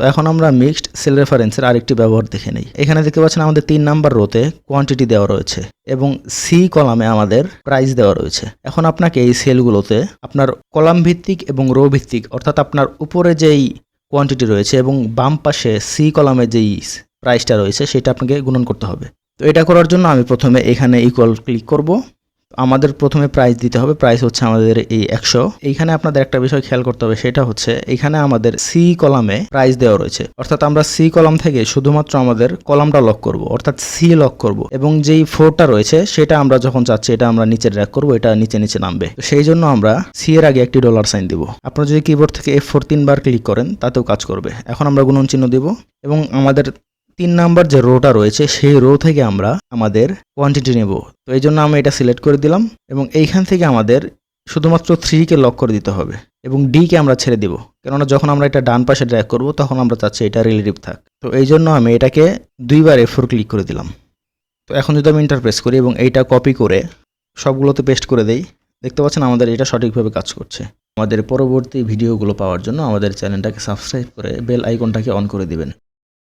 তো এখন আমরা মিক্সড সেল রেফারেন্সের আরেকটি ব্যবহার দেখে নিই। এখানে দেখতে পাচ্ছেন আমাদের তিন নাম্বার রোতে কোয়ান্টিটি দেওয়া রয়েছে এবং সি কলামে আমাদের প্রাইস দেওয়া রয়েছে। এখন আপনাকে এই সেলগুলোতে আপনার কলাম ভিত্তিক এবং রো ভিত্তিক, অর্থাৎ আপনার উপরে যেই কোয়ান্টিটি রয়েছে এবং বাম পাশে সি কলামে যেই প্রাইসটা রয়েছে, সেটা আপনাকে গুণন করতে হবে। তো এটা করার জন্য আমি প্রথমে এখানে ইকুয়াল ক্লিক করব। আমাদের প্রথমে প্রাইস দিতে হবে। প্রাইস হচ্ছে আমাদের এই একশো। এইখানে আপনাদের একটা বিষয় খেয়াল করতে হবে, সেটা হচ্ছে এখানে আমাদের সি কলামে প্রাইস দেওয়া রয়েছে। অর্থাৎ আমরা সি কলাম থেকে শুধুমাত্র আমাদের কলামটা লক করব, অর্থাৎ সি লক করব। এবং যেই ফোরটা রয়েছে, সেটা আমরা যখন চাচ্ছি, এটা আমরা নিচে র্যাক করব, এটা নিচে নিচে নামবে। সেই জন্য আমরা সি এর আগে একটি ডলার সাইন দিব। আপনারা যদি কিবোর্ড থেকে এফ ফোর তিনবার ক্লিক করেন, তাতেও কাজ করবে। এখন আমরা গুণন চিহ্ন দিব এবং আমাদের তিন নাম্বার যে রোটা রয়েছে, সেই রো থেকে আমরা আমাদের কোয়ান্টিটি নেব। তো এই জন্য আমি এটা সিলেক্ট করে দিলাম এবং এইখান থেকে আমাদের শুধুমাত্র থ্রিকে লক করে দিতে হবে এবং ডিকে আমরা ছেড়ে দিব। কেননা যখন আমরা এটা ডান পাশে ড্র্যাগ করব, তখন আমরা চাচ্ছি এটা রিলেটিভ থাক। তো এই জন্য আমি এটাকে দুইবার এফ ফোর ক্লিক করে দিলাম। তো এখন যদি আমি ইন্টারপ্রেস করি এবং এইটা কপি করে সবগুলোতে পেস্ট করে দেই, দেখতে পাচ্ছেন আমাদের এটা সঠিকভাবে কাজ করছে। আমাদের পরবর্তী ভিডিওগুলো পাওয়ার জন্য আমাদের চ্যানেলটাকে সাবস্ক্রাইব করে বেল আইকনটাকে অন করে দিবেন।